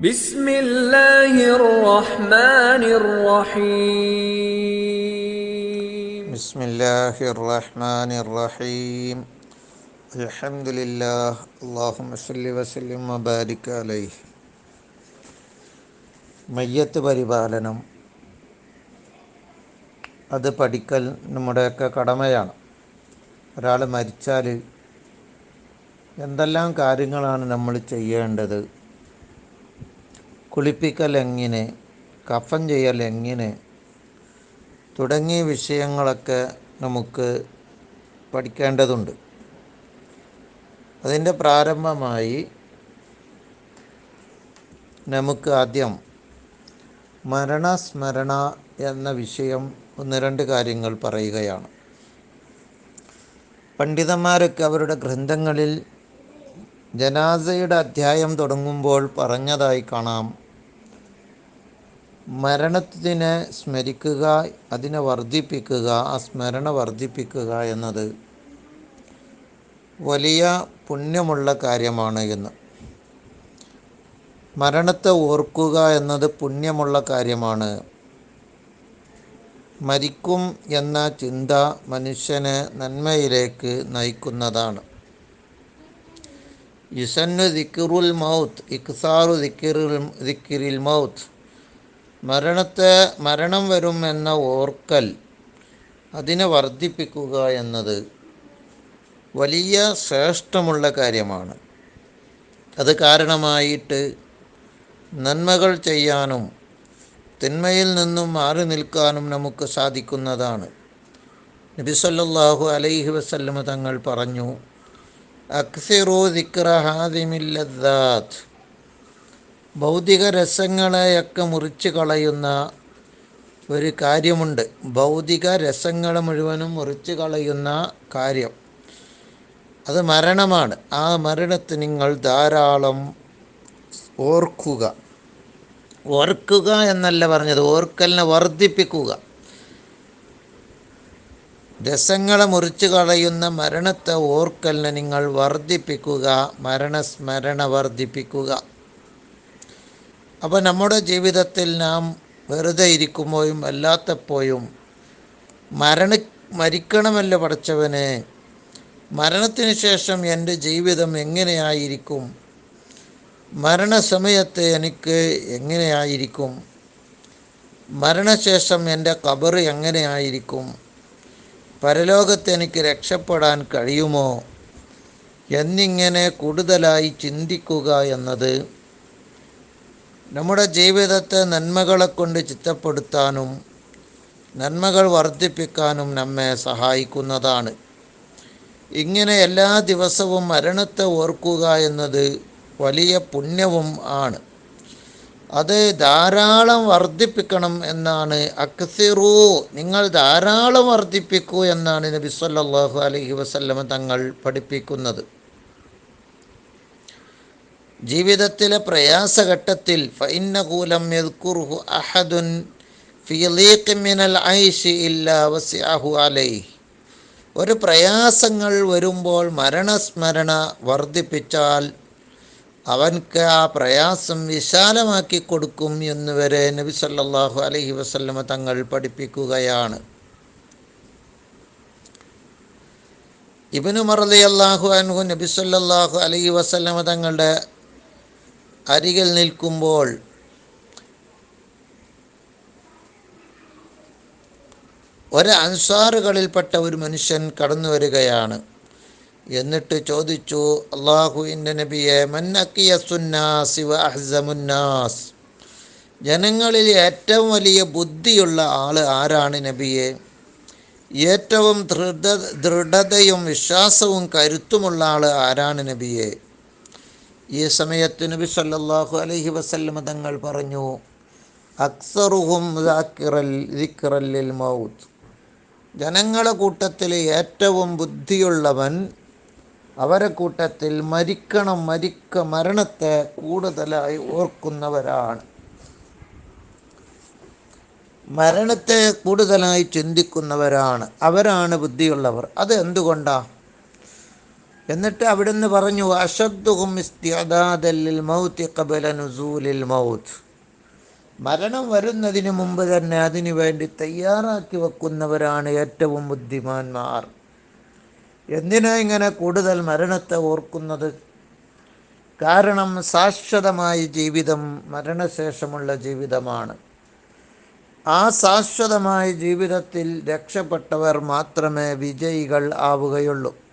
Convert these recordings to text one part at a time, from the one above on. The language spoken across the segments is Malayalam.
ബിസ്മില്ലാഹിർ റഹ്മാനിർ റഹീം ബിസ്മില്ലാഹിർ റഹ്മാനിർ റഹീം അൽഹംദുലില്ലാഹ് അല്ലാഹുമ്മ സല്ലി വസല്ലിം അലൈഹി. മയ്യത്ത് പരിപാലനം. അത് പഠിക്കൽ നമ്മുടെയൊക്കെ കടമയാണ്. ഒരാൾ മരിച്ചാൽ എന്തെല്ലാം കാര്യങ്ങളാണ് നമ്മൾ ചെയ്യേണ്ടത്? കുളിപ്പിക്കൽ എങ്ങനെ കഫൻ ചെയ്യൽ എങ്ങനെ തുടങ്ങിയ വിഷയങ്ങളൊക്കെ നമുക്ക് പഠിക്കേണ്ടതുണ്ട്. അതിന്റെ പ്രാരംഭമായി നമുക്ക് ആദ്യം മരണസ്മരണ എന്ന വിഷയം ഒന്ന് രണ്ട് കാര്യങ്ങൾ പറയുകയാണ്. പണ്ഡിതന്മാരൊക്കെ അവരുടെ ഗ്രന്ഥങ്ങളിൽ ജനാസയുടെ അധ്യായം തുടങ്ങുമ്പോൾ പറഞ്ഞതായി കാണാം. മരണത്തിനെ സ്മരിക്കുക അതിനെ വർദ്ധിപ്പിക്കുക ആ സ്മരണ വർദ്ധിപ്പിക്കുക എന്നത് വലിയ പുണ്യമുള്ള കാര്യമാണ് എന്ന്. മരണത്തെ ഓർക്കുക എന്നത് പുണ്യമുള്ള കാര്യമാണ്. മരിക്കും എന്ന ചിന്ത മനുഷ്യനെ നന്മയിലേക്ക് നയിക്കുന്നതാണ്. യുസന്നു ദിക്കിറുൽ മൗത്ത് ഇക്സാറു ദിക്കിറിൽ ദിക്കിറിൽ മൗത്ത്. മരണത്തെ മരണം വരും എന്ന ഓർക്കൽ അതിനെ വർദ്ധിപ്പിക്കുക എന്നത് വലിയ ശ്രേഷ്ഠമുള്ള കാര്യമാണ്. അത് കാരണമായിട്ട് നന്മകൾ ചെയ്യാനും തിന്മയിൽ നിന്നും മാറി നിൽക്കാനും നമുക്ക് സാധിക്കുന്നതാണ്. നബി സല്ലല്ലാഹു അലൈഹി വസല്ലമ തങ്ങൾ പറഞ്ഞു അക്സിറോ ദിക്ര ഹാദിമില്ലദാത്ത്. ഭൗതിക രസങ്ങളെയൊക്കെ മുറിച്ച് കളയുന്ന ഒരു കാര്യമുണ്ട്. ഭൗതിക രസങ്ങൾ മുഴുവനും മുറിച്ച് കളയുന്ന കാര്യം. അത് മരണമാണ്. ആ മരണത്തെ നിങ്ങൾ ധാരാളം ഓർക്കുക. ഓർക്കുക എന്നല്ല പറഞ്ഞത്. ഓർക്കലിനെ വർദ്ധിപ്പിക്കുക. രസങ്ങളെ മുറിച്ച് കളയുന്ന മരണത്തെ ഓർക്കലിനെ നിങ്ങൾ വർദ്ധിപ്പിക്കുക. മരണസ്മരണ വർദ്ധിപ്പിക്കുക. അപ്പോൾ നമ്മുടെ ജീവിതത്തിൽ നാം വെറുതെ ഇരിക്കുമ്പോഴും അല്ലാത്തപ്പോഴും മരണ മരിക്കണമല്ലോ പഠിച്ചവനെ മരണത്തിന് ശേഷം എന്റെ ജീവിതം എങ്ങനെയായിരിക്കും? മരണസമയത്ത് എനിക്ക് എങ്ങനെയായിരിക്കും? മരണശേഷം എന്റെ കബർ എങ്ങനെയായിരിക്കും? പരലോകത്ത് എനിക്ക് രക്ഷപ്പെടാൻ കഴിയുമോ? എന്നിങ്ങനെ കൂടുതലായി ചിന്തിക്കുക എന്നത് നമ്മുടെ ജീവിതത്തെ നന്മകളെ കൊണ്ട് ചിത്തപ്പെടുത്താനും നന്മകൾ വർദ്ധിപ്പിക്കാനും നമ്മെ സഹായിക്കുന്നതാണ്. ഇങ്ങനെ എല്ലാ ദിവസവും മരണത്തെ ഓർക്കുക എന്നത് വലിയ പുണ്യവും ആണ്. അത് ധാരാളം വർദ്ധിപ്പിക്കണം എന്നാണ്. അക്സിറു നിങ്ങൾ ധാരാളം വർദ്ധിപ്പിക്കൂ എന്നാണ് നബി സല്ലല്ലാഹു അലൈഹി വസല്ലമ തങ്ങൾ പഠിപ്പിക്കുന്നത്. ജീവിതത്തിലെ പ്രയാസഘട്ടത്തിൽ യദ്കുറുഹു ഒരു പ്രയാസങ്ങൾ വരുമ്പോൾ മരണസ്മരണ വർദ്ധിപ്പിച്ചാൽ അവൻക്ക് ആ പ്രയാസം വിശാലമാക്കി കൊടുക്കും എന്ന് വരെ നബി സല്ലാഹു അലഹി വസല്ലമ തങ്ങൾ പഠിപ്പിക്കുകയാണ്. ഇബിനു മറലി അള്ളാഹു അൻഹു നബി സല്ലല്ലാഹു അലൈഹി വസല്ലമ തങ്ങളുടെ അരികിൽ നിൽക്കുമ്പോൾ ഒരു അൻസാറുകളിൽപ്പെട്ട ഒരു മനുഷ്യൻ കടന്നു വരികയാണ്. എന്നിട്ട് ചോദിച്ചു അള്ളാഹുവിന്റെ നബിയെ മന്നക്കിയ സുന്നാസ് ജനങ്ങളിൽ ഏറ്റവും വലിയ ബുദ്ധിയുള്ള ആൾ ആരാണ് നബിയെ? ഏറ്റവും ദൃഢ ദൃഢതയും വിശ്വാസവും കരുത്തുമുള്ള ആൾ ആരാണ് നബിയെ? ഈ സമയത്ത് നബി സല്ലല്ലാഹു അലൈഹി വസല്ലമ തങ്ങൾ പറഞ്ഞു അക്സറുഹും ദിക്റല്ലിൽ മൗത്ത്. ജനങ്ങളെ കൂട്ടത്തിൽ ഏറ്റവും ബുദ്ധിയുള്ളവൻ അവരെ കൂട്ടത്തിൽ മരിക്കണം മരിക്ക മരണത്തെ കൂടുതലായി ഓർക്കുന്നവരാണ്. മരണത്തെ കൂടുതലായി ചിന്തിക്കുന്നവരാണ്. അവരാണ് ബുദ്ധിയുള്ളവർ. അത് എന്തുകൊണ്ടാണ് എന്നിട്ട് അവിടുന്ന് പറഞ്ഞു മൗത്ത്. മരണം വരുന്നതിന് മുമ്പ് തന്നെ അതിനു വേണ്ടി തയ്യാറാക്കി വെക്കുന്നവരാണ് ഏറ്റവും ബുദ്ധിമാന്മാർ. എന്തിനാ ഇങ്ങനെ കൂടുതൽ മരണത്തെ ഓർക്കുന്നത്? കാരണം ശാശ്വതമായ ജീവിതം മരണശേഷമുള്ള ജീവിതമാണ്. ആ ശാശ്വതമായ ജീവിതത്തിൽ രക്ഷപ്പെട്ടവർ മാത്രമേ വിജയികൾ ആവുകയുള്ളൂ.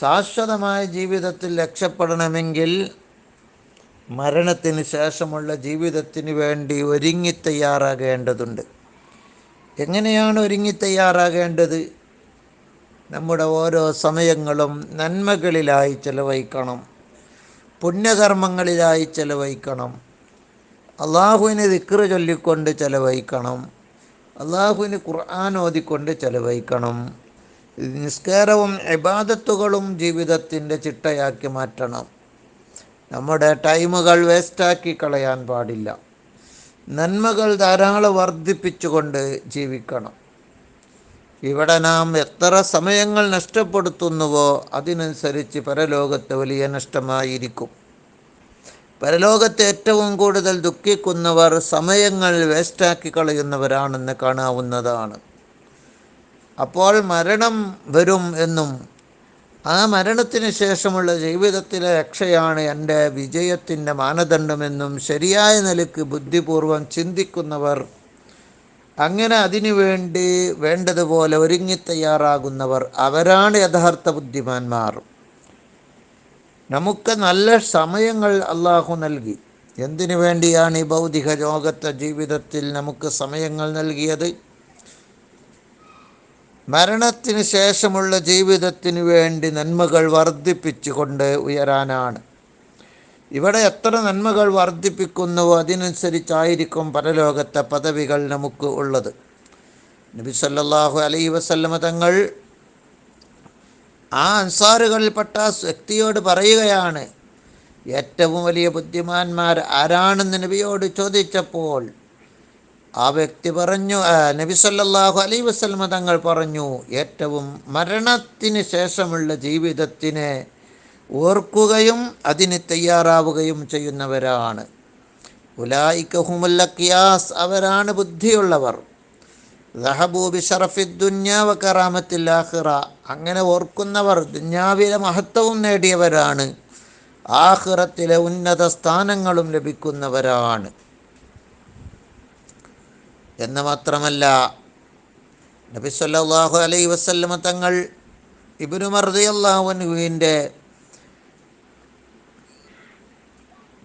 ശാശ്വതമായ ജീവിതത്തിൽ രക്ഷപ്പെടണമെങ്കിൽ മരണത്തിന് ശേഷമുള്ള ജീവിതത്തിന് വേണ്ടി ഒരുങ്ങി തയ്യാറാകേണ്ടതുണ്ട്. എങ്ങനെയാണ് ഒരുങ്ങി തയ്യാറാകേണ്ടത്? നമ്മുടെ ഓരോ സമയങ്ങളും നന്മകളിലായി ചെലവഴിക്കണം. പുണ്യകർമ്മങ്ങളിലായി ചെലവഴിക്കണം. അള്ളാഹുവിന് ദിക്റ് ചൊല്ലിക്കൊണ്ട് ചെലവഴിക്കണം. അള്ളാഹുവിന് ഖുർആൻ ഓതിക്കൊണ്ട് ചെലവഴിക്കണം. നിസ്കാരവും ഇബാദത്തുകളും ജീവിതത്തിന്റെ ചിട്ടയാക്കി മാറ്റണം. നമ്മുടെ ടൈമുകൾ വേസ്റ്റാക്കി കളയാൻ പാടില്ല. നന്മകൾ ധാരാളം വർദ്ധിപ്പിച്ചുകൊണ്ട് ജീവിക്കണം. ഇവിടെ നാം എത്ര സമയങ്ങൾ നഷ്ടപ്പെടുത്തുന്നുവോ അതിനനുസരിച്ച് പരലോകത്ത് വലിയ നഷ്ടമായിരിക്കും. പരലോകത്തെ ഏറ്റവും കൂടുതൽ ദുഃഖിക്കുന്നവർ സമയങ്ങൾ വേസ്റ്റാക്കി കളയുന്നവരാണെന്ന് കാണാവുന്നതാണ്. അപ്പോൾ മരണം വരും എന്നും ആ മരണത്തിന് ശേഷമുള്ള ജീവിതത്തിലെ രക്ഷയാണ് എന്റെ വിജയത്തിന്റെ മാനദണ്ഡമെന്നും ശരിയായ നിലയ്ക്ക് ബുദ്ധിപൂർവം ചിന്തിക്കുന്നവർ അങ്ങനെ അതിനുവേണ്ടി വേണ്ടതുപോലെ ഒരുങ്ങി തയ്യാറാകുന്നവർ അവരാണ് യഥാർത്ഥ ബുദ്ധിമാന്മാർ. നമുക്ക് നല്ല സമയങ്ങൾ അള്ളാഹു നൽകി. എന്തിനു വേണ്ടിയാണ് ഈ ഭൗതിക ലോകത്തെ ജീവിതത്തിൽ നമുക്ക് സമയങ്ങൾ നൽകിയത്? മരണത്തിന് ശേഷമുള്ള ജീവിതത്തിന് വേണ്ടി നന്മകൾ വർദ്ധിപ്പിച്ചുകൊണ്ട് ഉയരാനാണ്. ഇവിടെ എത്ര നന്മകൾ വർദ്ധിപ്പിക്കുന്നുവോ അതിനനുസരിച്ചായിരിക്കും പരലോകത്തെ പദവികൾ നമുക്ക് ഉള്ളത്. നബി സല്ലാഹു അലൈ വസല്ലമ തങ്ങൾ ആ അൻസാറുകളിൽപ്പെട്ട വ്യക്തിയോട് പറയുകയാണ് ഏറ്റവും വലിയ ബുദ്ധിമാന്മാർ ആരാണെന്ന് നബിയോട് ചോദിച്ചപ്പോൾ ആ വ്യക്തി പറഞ്ഞു നബി സല്ലല്ലാഹു അലൈ വസ്ലമ തങ്ങൾ പറഞ്ഞു ഏറ്റവും മരണത്തിന് ശേഷമുള്ള ജീവിതത്തിനെ ഓർക്കുകയും അതിന് തയ്യാറാവുകയും ചെയ്യുന്നവരാണ്. ഉലായിക്കഹുമുല്ലക്കിയാസ് അവരാണ് ബുദ്ധിയുള്ളവർ. ലഹബൂബി ഷറഫി ദുന്യാവ കറാമത്തിൽ ആഹിറ അങ്ങനെ ഓർക്കുന്നവർ ദുന്യാവിലെ മഹത്വവും നേടിയവരാണ്. ആഹിറത്തിലെ ഉന്നത സ്ഥാനങ്ങളും ലഭിക്കുന്നവരാണ്. എന്ന് മാത്രമല്ല നബി സല്ലാഹു അലൈ വസല്ലമ തങ്ങൾ ഇബ്നു മർദിയല്ലാഹുവിന്റെ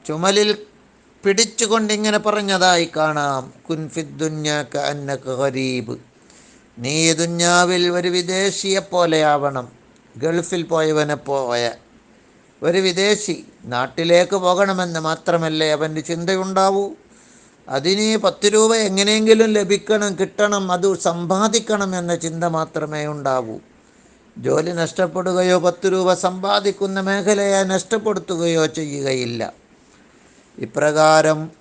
ചുമലിൽ പിടിച്ചുകൊണ്ടിങ്ങനെ പറഞ്ഞതായി കാണാം. കുൻഫിദ്ദുന്യാക്ക അന്നക ഗരീബ്. നീ ദുഞ്ഞാവിൽ ഒരു വിദേശിയെ പോലെയാവണം. ഗൾഫിൽ പോയവനെ പോയ ഒരു വിദേശി നാട്ടിലേക്ക് പോകണമെന്ന് മാത്രമല്ലേ അവന്റെ ചിന്തയുണ്ടാവൂ? അതിന് പത്ത് രൂപ എങ്ങനെയെങ്കിലും ലഭിക്കണം കിട്ടണം അത് സമ്പാദിക്കണം എന്ന ചിന്ത മാത്രമേ ഉണ്ടാവൂ. ജോലി നഷ്ടപ്പെടുകയോ പത്ത് രൂപ സമ്പാദിക്കുന്ന മേഖലയെ നഷ്ടപ്പെടുത്തുകയോ ചെയ്യുകയില്ല. ഇപ്രകാരം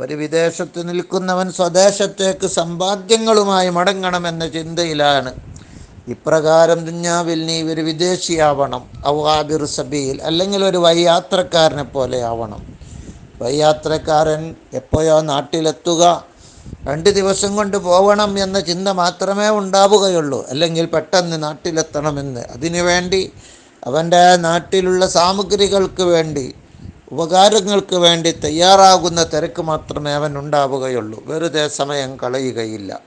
ഒരു വിദേശത്ത് നിൽക്കുന്നവൻ സ്വദേശത്തേക്ക് സമ്പാദ്യങ്ങളുമായി മടങ്ങണമെന്ന ചിന്തയിലാണ്. ഇപ്രകാരം ദുഞ്ഞാവിൽ നീ ഒരു വിദേശിയാവണം ഔവാബിർ സബീൽ അല്ലെങ്കിൽ ഒരു വൈയാത്രക്കാരനെ പോലെ ആവണം. വൈയാത്രക്കാരൻ എപ്പോഴോ നാട്ടിലെത്തുക. രണ്ട് ദിവസം കൊണ്ട് പോകണം എന്ന ചിന്ത മാത്രമേ ഉണ്ടാവുകയുള്ളൂ. അല്ലെങ്കിൽ പെട്ടെന്ന് നാട്ടിലെത്തണമെന്ന്. അതിനുവേണ്ടി അവന്റെ നാട്ടിലുള്ള സാമഗ്രികൾക്ക് വേണ്ടി ഉപകാരങ്ങൾക്ക് വേണ്ടി തയ്യാറാകുന്ന തിരക്ക് മാത്രമേ അവൻ ഉണ്ടാവുകയുള്ളൂ. വെറുതെ സമയം കളയുകയില്ല.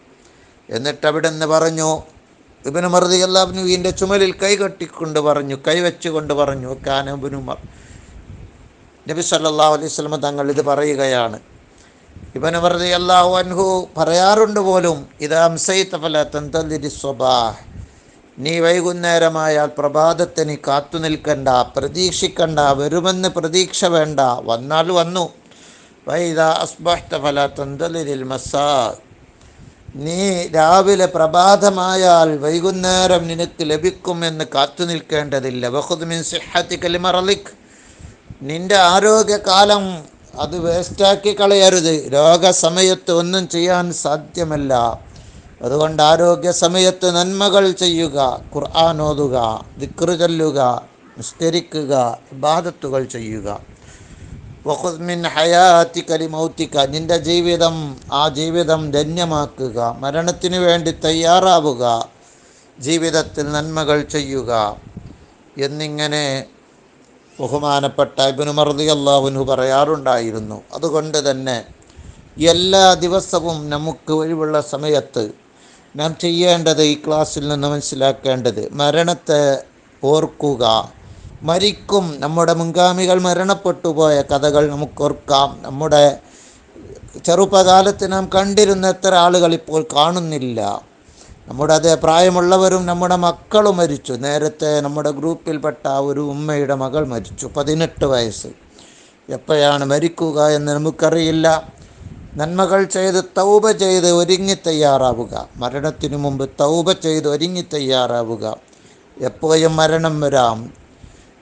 എന്നിട്ട് അവിടെ നിന്ന് പറഞ്ഞു ഇബിന് മറുതി അല്ലാബിനുവിന്റെ ചുമലിൽ കൈ കെട്ടിക്കൊണ്ട് പറഞ്ഞു കൈവച്ചുകൊണ്ട് പറഞ്ഞു കാനബിനുമർ നബി സല്ലാ അലൈഹി വസല്ലം തങ്ങൾ ഇത് പറയുകയാണ്. ഇബന് വെറുതെ അള്ളാഹു അൻഹു പറയാറുണ്ട് പോലും ഇത് സ്വബാഹ് നീ വൈകുന്നേരമായാൽ പ്രഭാതത്തിന് കാത്തു നിൽക്കണ്ട പ്രതീക്ഷിക്കണ്ട വരുമെന്ന് പ്രതീക്ഷ വേണ്ട. വന്നാൽ വന്നു. വൈദ അസ്ബഹ്ത ഫല തന്തലിരിൽ മസാ നീ രാവിലെ പ്രഭാതമായാൽ വൈകുന്നേരം നിനക്ക് ലഭിക്കുമെന്ന് കാത്തു നിൽക്കേണ്ടതില്ല. ബഹുദ്മിൻ സിഹത്തി കലിമറലിക് നിന്റെ ആരോഗ്യകാലം അത് വേസ്റ്റാക്കി കളയരുത്. രോഗസമയത്ത് ഒന്നും ചെയ്യാൻ സാധ്യമല്ല. അതുകൊണ്ട് ആരോഗ്യ സമയത്ത് നന്മകൾ ചെയ്യുക ഖുർആൻ ഓതുക ദിക്റ് ചൊല്ലുക നിസ്കരിക്കുക ഇബാദത്തുകൾ ചെയ്യുക. വഹുദ്മിൻ ഹയാത്തി ഹയാത്തിക മൗത്തിക്ക നിന്റെ ജീവിതം ആ ജീവിതം ധന്യമാക്കുക. മരണത്തിന് വേണ്ടി തയ്യാറാവുക. ജീവിതത്തിൽ നന്മകൾ ചെയ്യുക. എന്നിങ്ങനെ ബഹുമാനപ്പെട്ട ഇബിനുമർദി അള്ളാഹുനു പറയാറുണ്ടായിരുന്നു. അതുകൊണ്ട് തന്നെ എല്ലാ ദിവസവും നമുക്ക് ഒഴിവുള്ള സമയത്ത് നാം ചെയ്യേണ്ടത് ഈ ക്ലാസ്സിൽ നിന്ന് മനസ്സിലാക്കേണ്ടത് മരണത്തെ ഓർക്കുക. മരിക്കും നമ്മുടെ മുൻഗാമികൾ മരണപ്പെട്ടു പോയ കഥകൾ നമുക്ക് ഓർക്കാം. നമ്മുടെ ചെറുപ്പകാലത്ത് നാം കണ്ടിരുന്ന എത്ര ആളുകൾ ഇപ്പോൾ കാണുന്നില്ല. നമ്മുടെ അതേ പ്രായമുള്ളവരും നമ്മുടെ മക്കളും മരിച്ചു. നേരത്തെ നമ്മുടെ ഗ്രൂപ്പിൽപ്പെട്ട ഒരു ഉമ്മയുടെ മകൾ മരിച്ചു പതിനെട്ട് വയസ്സ്. എപ്പോഴാണ് മരിക്കുക എന്ന് നമുക്കറിയില്ല. നന്മകൾ ചെയ്ത് തൗബ ചെയ്ത് ഒരുങ്ങി തയ്യാറാവുക. മരണത്തിനു മുമ്പ് തൗബ ചെയ്ത് ഒരുങ്ങി തയ്യാറാവുക. എപ്പോഴും മരണം വരാം.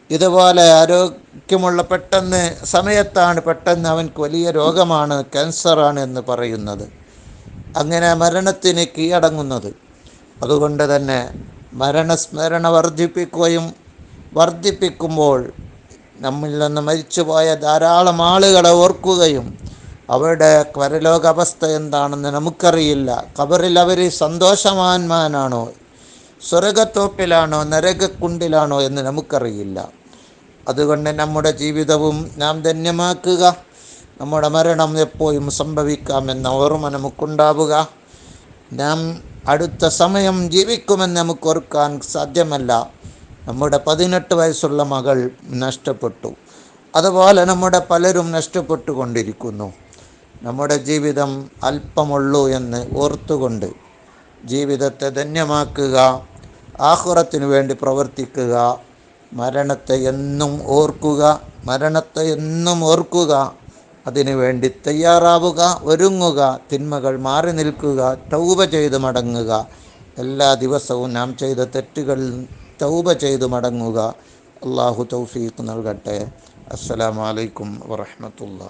ഇതുപോലെ ആരോഗ്യമുള്ള പെട്ടെന്ന് സമയത്താണ് പെട്ടെന്ന് അവൻക്ക് വലിയ രോഗമാണ് ക്യാൻസറാണ് എന്ന് പറയുന്നത്. അങ്ങനെ മരണത്തിന് കീഴടങ്ങുന്നത്. അതുകൊണ്ട് തന്നെ മരണസ്മരണ വർദ്ധിപ്പിക്കുകയും വർദ്ധിപ്പിക്കുമ്പോൾ നമ്മിൽ നിന്ന് മരിച്ചുപോയ ധാരാളം ആളുകളെ ഓർക്കുകയും അവരുടെ പരലോകാവസ്ഥ എന്താണെന്ന് നമുക്കറിയില്ല. കബറിൽ അവർ സന്തോഷവാന്മാനാണോ സ്വർഗത്തോപ്പിലാണോ നരകക്കുണ്ടിലാണോ എന്ന് നമുക്കറിയില്ല. അതുകൊണ്ട് നമ്മുടെ ജീവിതവും നാം ധന്യമാക്കുക. നമ്മുടെ മരണം എപ്പോഴും സംഭവിക്കാമെന്ന ഓർമ്മ നമുക്കുണ്ടാവുക. നാം അടുത്ത സമയം ജീവിക്കുമെന്ന് നമുക്ക് ഓർക്കാൻ സാധ്യമല്ല. നമ്മുടെ പതിനെട്ട് വയസ്സുള്ള മകൾ നഷ്ടപ്പെട്ടു. അതുപോലെ നമ്മുടെ പലരും നഷ്ടപ്പെട്ടു കൊണ്ടിരിക്കുന്നു നമ്മുടെ ജീവിതം അല്പമുള്ളൂ എന്ന് ഓർത്തുകൊണ്ട് ജീവിതത്തെ ധന്യമാക്കുക ആഹുറത്തിനു വേണ്ടി പ്രവർത്തിക്കുക മരണത്തെ എന്നും ഓർക്കുക മരണത്തെ എന്നും ഓർക്കുക. അതിനു വേണ്ടി തയ്യാറാവുക ഒരുങ്ങുക തിന്മകൾ മാറി നിൽക്കുക തൗബ ചെയ്ത് മടങ്ങുക. എല്ലാ ദിവസവും നാം ചെയ്ത തെറ്റുകൾ തൗബ ചെയ്ത് മടങ്ങുക. അള്ളാഹു തൗഫീഖ് നൽകട്ടെ. അസ്സലാമലൈക്കും വറഹമത്തുള്ള